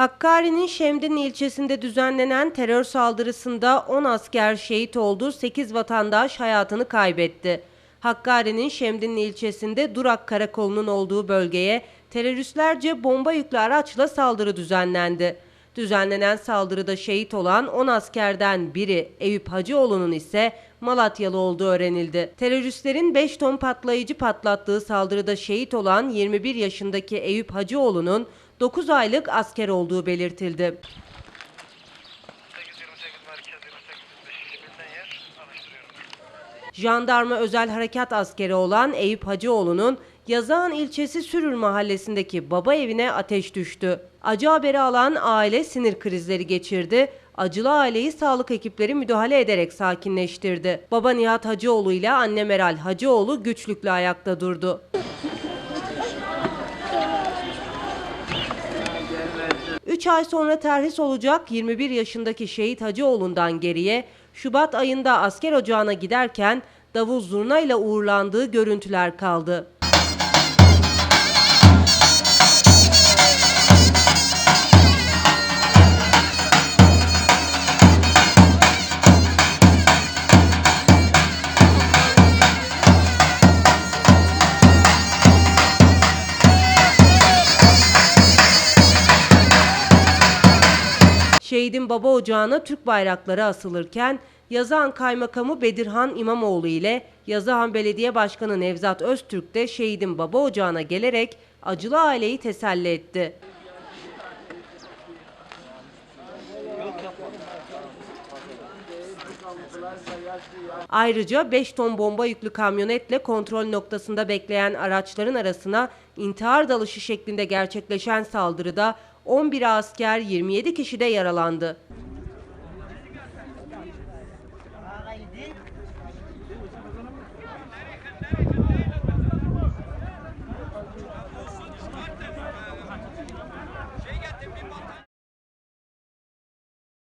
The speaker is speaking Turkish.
Hakkari'nin Şemdinli ilçesinde düzenlenen terör saldırısında 10 asker şehit oldu, 8 vatandaş hayatını kaybetti. Hakkari'nin Şemdinli ilçesinde Durak Karakolu'nun olduğu bölgeye teröristlerce bomba yüklü araçla saldırı düzenlendi. Düzenlenen saldırıda şehit olan 10 askerden biri Eyüp Hacıoğlu'nun ise Malatyalı olduğu öğrenildi. Teröristlerin 5 ton patlayıcı patlattığı saldırıda şehit olan 21 yaşındaki Eyüp Hacıoğlu'nun 9 aylık asker olduğu belirtildi. 828 merkez 28 bilinen yer araştırıyorum. Jandarma özel harekat askeri olan Eyüp Hacıoğlu'nun Yazağan ilçesi Sürür mahallesindeki baba evine ateş düştü. Acı haberi alan aile sinir krizleri geçirdi. Acılı aileyi sağlık ekipleri müdahale ederek sakinleştirdi. Baba Nihat Hacıoğlu ile anne Meral Hacıoğlu güçlükle ayakta durdu. Üç ay sonra terhis olacak 21 yaşındaki Şehit Hacıoğlu'ndan geriye Şubat ayında asker ocağına giderken davul zurna ile uğurlandığı görüntüler kaldı. Şehidin baba ocağına Türk bayrakları asılırken Yazıhan Kaymakamı Bedirhan İmamoğlu ile Yazıhan Belediye Başkanı Nevzat Öztürk de şehidin baba ocağına gelerek acılı aileyi teselli etti. Ayrıca 5 ton bomba yüklü kamyonetle kontrol noktasında bekleyen araçların arasına intihar dalışı şeklinde gerçekleşen saldırıda 11 asker 27 kişi de yaralandı.